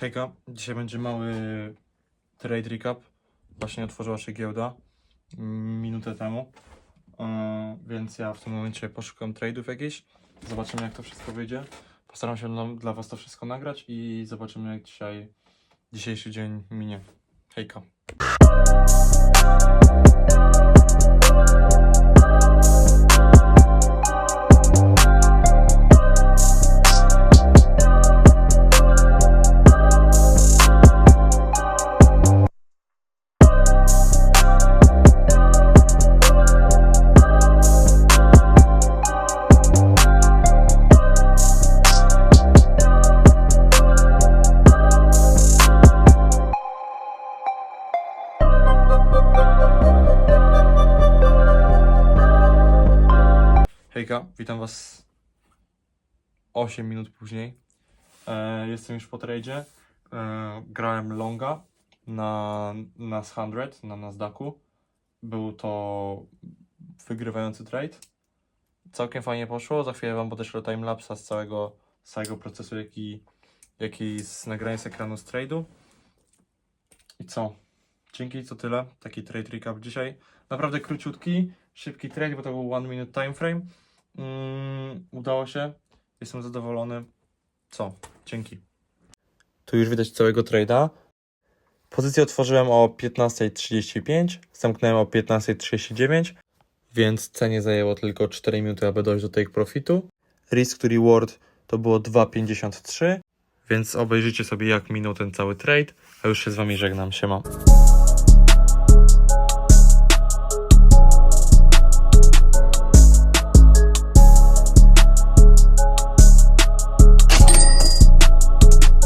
Hejka, dzisiaj będzie mały trade recap. Właśnie otworzyła się giełda mm, minutę temu, Yy, więc ja w tym momencie poszukam trade'ów jakichś. Zobaczymy jak to wszystko wyjdzie. Postaram się dla Was to wszystko nagrać i zobaczymy jak dzisiaj, dzisiejszy dzień minie. Hejka. Hejka, witam Was 8 minut później. E, jestem już po tradzie. E, grałem longa na NAS 100 na Nasdaqu. Był to wygrywający trade. Całkiem fajnie poszło. Za chwilę Wam podeślę timelapsa z całego, z całego procesu, jaki, jaki z nagrania z ekranu z trade'u. I co? Dzięki, to tyle. Taki trade recap dzisiaj. Naprawdę króciutki, szybki trade, bo to był one minute time frame. Mm, udało się. Jestem zadowolony. Co? Dzięki. Tu już widać całego trade'a. Pozycję otworzyłem o 15.35, zamknąłem o 15.39, więc cenie zajęło tylko 4 minuty, aby dojść do take profitu. Risk to reward to było 2,53, więc obejrzyjcie sobie jak minął ten cały trade, a już się z Wami żegnam. Siema.